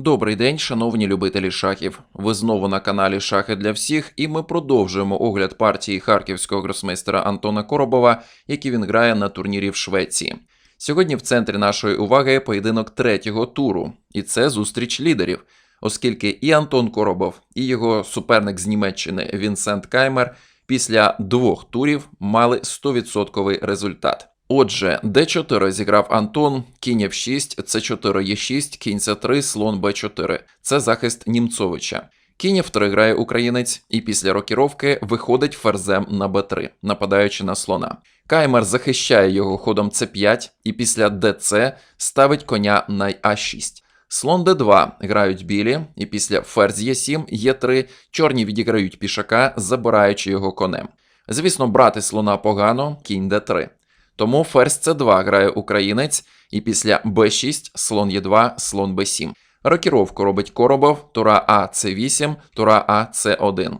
Добрий день, шановні любителі шахів. Ви знову на каналі Шахи для всіх, і ми продовжуємо огляд партії харківського гросмейстера Антона Коробова, які він грає на турнірі в Швеції. Сьогодні в центрі нашої уваги поєдинок третього туру, і це зустріч лідерів, оскільки і Антон Коробов, і його суперник з Німеччини Вінсент Каймер після двох турів мали 100% результат. Отже, d4 зіграв Антон, кінь f6, c4 e6, кінь c3, слон b4. Це захист Німцовича. Кінь f3 грає українець, і після рокіровки виходить ферзем на b3, нападаючи на слона. Каймер захищає його ходом c5 і після dc ставить коня на a6. Слон d2 грають білі, і після ферзь e7, e3 чорні відіграють пішака, забираючи його конем. Звісно, брати слона погано, кінь d3. Тому ферзь c2 грає українець, і після b6, слон e2, слон b7. Рокіровку робить Коробов, тура А c8, тура А c1.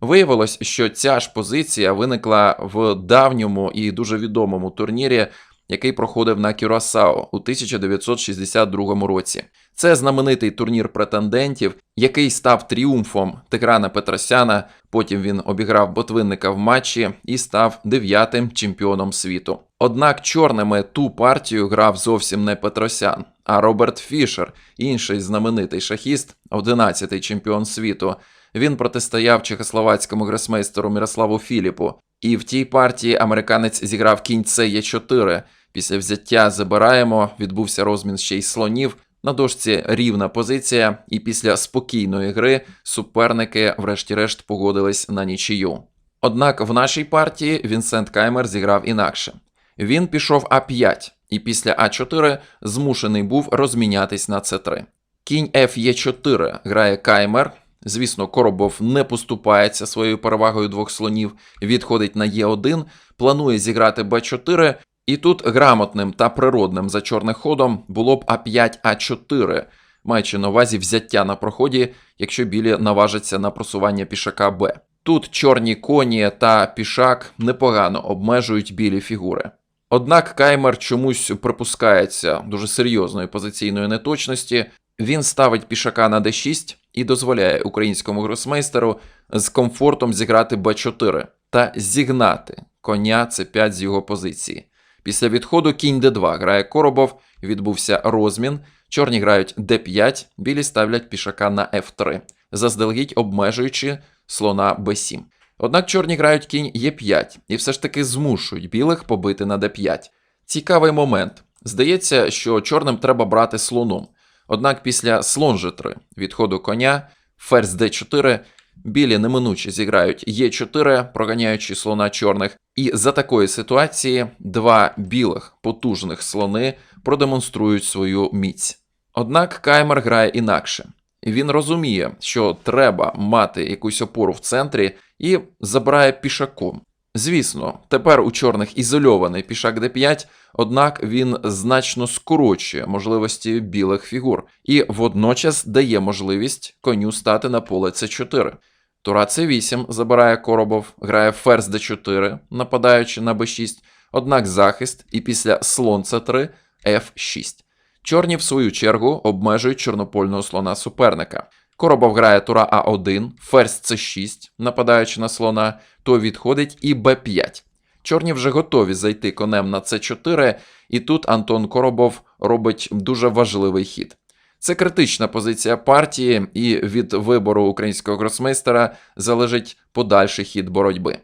Виявилось, що ця ж позиція виникла в давньому і дуже відомому турнірі, який проходив на Кюрасао у 1962 році. Це знаменитий турнір претендентів, який став тріумфом Тиграна Петросяна. Потім він обіграв ботвинника в матчі і став дев'ятим чемпіоном світу. Однак чорними ту партію грав зовсім не Петросян, а Роберт Фішер, інший знаменитий шахіст, 11-й чемпіон світу. Він протистояв чехословацькому гросмейстеру Мірославу Філіпу. І в тій партії американець зіграв кінь С 4 Після взяття забираємо, відбувся розмін ще й слонів. На дошці рівна позиція, і після спокійної гри суперники, врешті-решт, погодились на нічию. Однак в нашій партії Вінсент Каймер зіграв інакше. Він пішов А5, і після А4 змушений був розмінятись на С3. Кінь Ф'Е4 грає Каймер. Звісно, Коробов не поступається своєю перевагою двох слонів, відходить на Е1, планує зіграти Б4, і тут грамотним та природним за чорним ходом було б А5, А4, маючи на увазі взяття на проході, якщо білі наважаться на просування пішака Б. Тут чорні коні та пішак непогано обмежують білі фігури. Однак Каймер чомусь припускається дуже серйозної позиційної неточності. Він ставить пішака на d6 і дозволяє українському гросмейстеру з комфортом зіграти b4 та зігнати коня c5 з його позиції. Після відходу кінь d2 грає Коробов, відбувся розмін. Чорні грають d5, білі ставлять пішака на f3, заздалегідь обмежуючи слона b7. Однак чорні грають кінь e5 і все ж таки змушують білих побити на d5. Цікавий момент. Здається, що чорним треба брати слоном. Однак після слон g3 відходу коня, ферзь d4, білі неминуче зіграють e4, проганяючи слона чорних. І за такої ситуації два білих потужних слони продемонструють свою міць. Однак Каймер грає інакше. Він розуміє, що треба мати якусь опору в центрі і забирає пішаком. Звісно, тепер у чорних ізольований пішак d5, однак він значно скорочує можливості білих фігур і водночас дає можливість коню стати на поле c4. Тура c8 забирає Коробов, грає ферзь d4, нападаючи на b6, однак захист, і після слон c3 f6. Чорні, в свою чергу, обмежують чорнопольного слона суперника. Коробов грає тура А1, ферзь С6, нападаючи на слона, то відходить і Б5. Чорні вже готові зайти конем на С4, і тут Антон Коробов робить дуже важливий хід. Це критична позиція партії, і від вибору українського гросмейстера залежить подальший хід боротьби.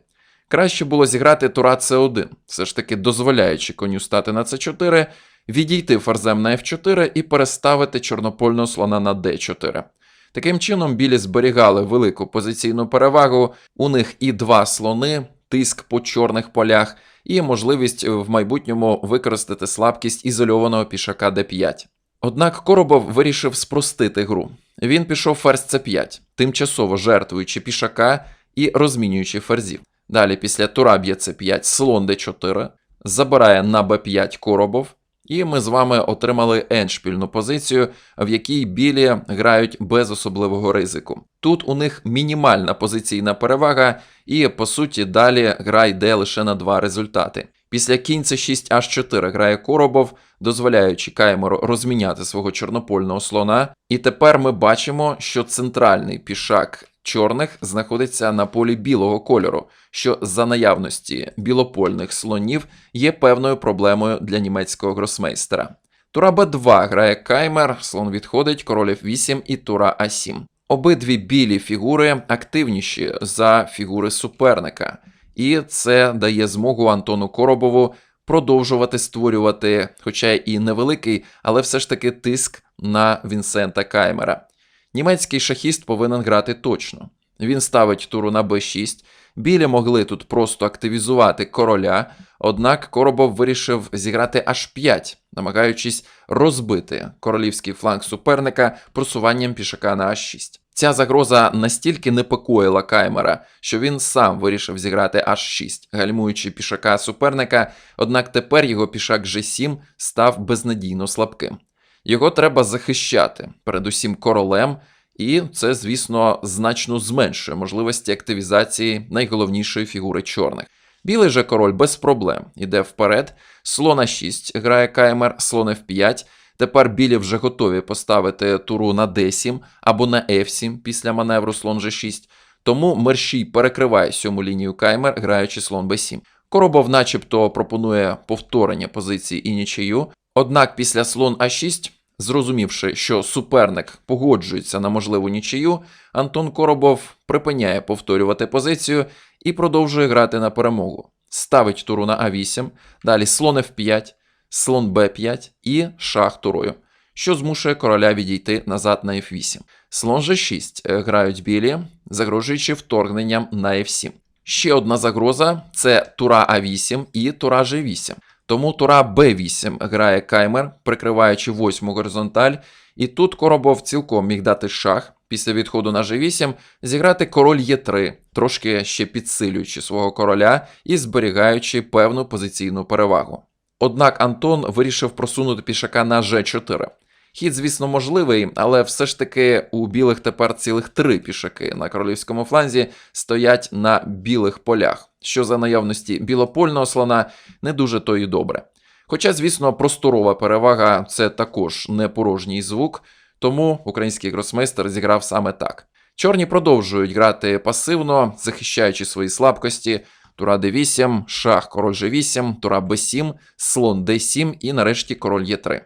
Краще було зіграти тура С1, все ж таки дозволяючи коню стати на С4, відійти ферзем на F4 і переставити чорнопольного слона на D4. Таким чином, білі зберігали велику позиційну перевагу, у них і два слони, тиск по чорних полях, і можливість в майбутньому використати слабкість ізольованого пішака d5. Однак Коробов вирішив спростити гру. Він пішов ферзь c5, тимчасово жертвуючи пішака і розмінюючи ферзів. Далі, після тура б'є c5, слон d4, забирає на b5 Коробов, і ми з вами отримали еншпільну позицію, в якій білі грають без особливого ризику. Тут у них мінімальна позиційна перевага, і по суті далі гра йде лише на два результати. Після кінь c 6 H4 грає Коробов, дозволяючи Каймеру розміняти свого чорнопольного слона. І тепер ми бачимо, що центральний пішак чорних знаходиться на полі білого кольору, що за наявності білопольних слонів є певною проблемою для німецького гросмейстера. Тура Б2 грає Каймер, слон відходить, король F8 і тура А7. Обидві білі фігури активніші за фігури суперника, і це дає змогу Антону Коробову продовжувати створювати, хоча і невеликий, але все ж таки тиск на Вінсента Каймера. Німецький шахіст повинен грати точно. Він ставить туру на Б6. Білі могли тут просто активізувати короля, однак Коробов вирішив зіграти H5, намагаючись розбити королівський фланг суперника просуванням пішака на А6. Ця загроза настільки непокоїла Каймера, що він сам вирішив зіграти H6, гальмуючи пішака суперника, однак тепер його пішак G7 став безнадійно слабким. Його треба захищати, передусім королем, і це, звісно, значно зменшує можливості активізації найголовнішої фігури чорних. Білий же король без проблем іде вперед. Слон 6 грає каймер, слон F5. Тепер білі вже готові поставити туру на D7 або на F7 після маневру слон G6. Тому мерщій перекриває сьому лінію каймер, граючи слон B7. Коробов, начебто, пропонує повторення позиції і нічию. Однак після слон А6, зрозумівши, що суперник погоджується на можливу нічию, Антон Коробов припиняє повторювати позицію і продовжує грати на перемогу. Ставить туру на А8, далі слон F5, слон Б5 і шах турою, що змушує короля відійти назад на F8. Слон G6 е, грають білі, загрожуючи вторгненням на F7. Ще одна загроза це тура А8 і тура G8. Тому тура Б8 грає каймер, прикриваючи восьму горизонталь, і тут Коробов цілком міг дати шах після відходу на G8, зіграти король Е3, трошки ще підсилюючи свого короля і зберігаючи певну позиційну перевагу. Однак Антон вирішив просунути пішака на G4. Хід, звісно, можливий, але все ж таки у білих тепер цілих три пішаки на королівському фланзі стоять на білих полях, що за наявності білопольного слона не дуже то і добре. Хоча, звісно, просторова перевага це також не порожній звук, тому український гросмейстер зіграв саме так. Чорні продовжують грати пасивно, захищаючи свої слабкості. Тура d8, шах, король g8, тура b7, слон d7 і нарешті король e3.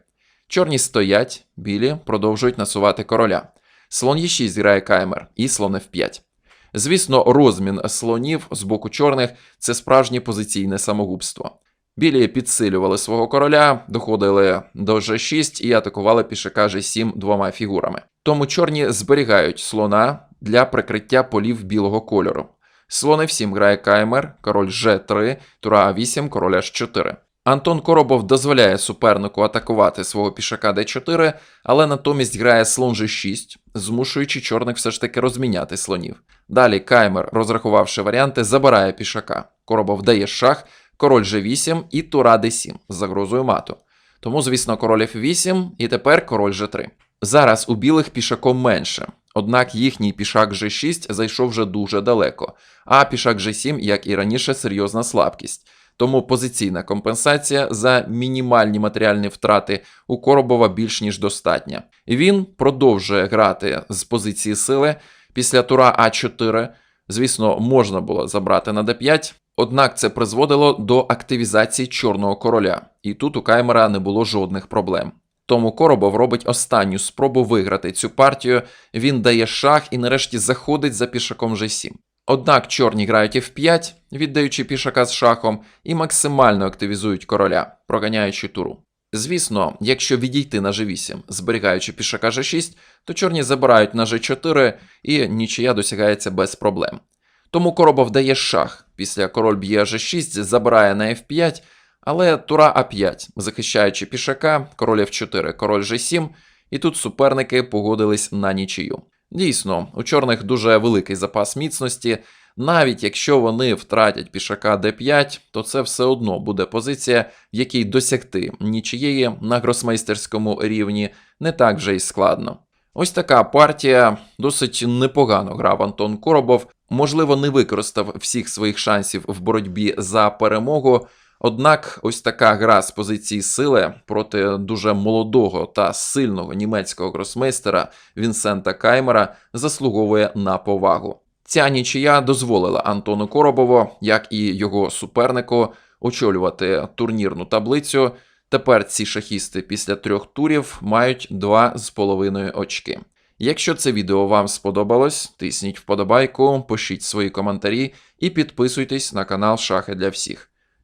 Чорні стоять, білі продовжують насувати короля. Слон Е6 грає каймер і слон F5. Звісно, розмін слонів з боку чорних це справжнє позиційне самогубство. Білі підсилювали свого короля, доходили до G6 і атакували пішака G7 двома фігурами. Тому чорні зберігають слона для прикриття полів білого кольору. Слон F7 грає каймер, король G3, тура А8, король H4. Антон Коробов дозволяє супернику атакувати свого пішака d4, але натомість грає слон g6, змушуючи чорних все ж таки розміняти слонів. Далі Каймер, розрахувавши варіанти, забирає пішака. Коробов дає шах, король g8 і тура d7 з загрозою мату. Тому, звісно, король f8 і тепер король g3. Зараз у білих пішаком менше. Однак їхній пішак G6 зайшов вже дуже далеко, а пішак G7, як і раніше, серйозна слабкість. Тому позиційна компенсація за мінімальні матеріальні втрати у Коробова більш ніж достатня. Він продовжує грати з позиції сили після тура А4. Звісно, можна було забрати на d5, однак це призводило до активізації чорного короля, і тут у Каймера не було жодних проблем. Тому Коробов робить останню спробу виграти цю партію. Він дає шах і нарешті заходить за пішаком G7. Однак чорні грають F5, віддаючи пішака з шахом, і максимально активізують короля, проганяючи туру. Звісно, якщо відійти на G8, зберігаючи пішака G6, то чорні забирають на G4 і нічия досягається без проблем. Тому Коробов дає шах, після король б'є G6, забирає на F5, але тура А5, захищаючи пішака, король F4, король G7, і тут суперники погодились на нічию. Дійсно, у чорних дуже великий запас міцності. Навіть якщо вони втратять пішака d5, то це все одно буде позиція, в якій досягти нічиєї на гросмейстерському рівні не так вже й складно. Ось така партія досить непогано грав Антон Коробов. Можливо, не використав всіх своїх шансів в боротьбі за перемогу, Однак ось така гра з позиції сили проти дуже молодого та сильного німецького гросмейстера Вінсента Каймера заслуговує на повагу. Ця нічия дозволила Антону Коробову, як і його супернику, очолювати турнірну таблицю. Тепер ці шахісти після трьох турів мають два з половиною очки. Якщо це відео вам сподобалось, тисніть вподобайку, пишіть свої коментарі і підписуйтесь на канал Шахи для всіх.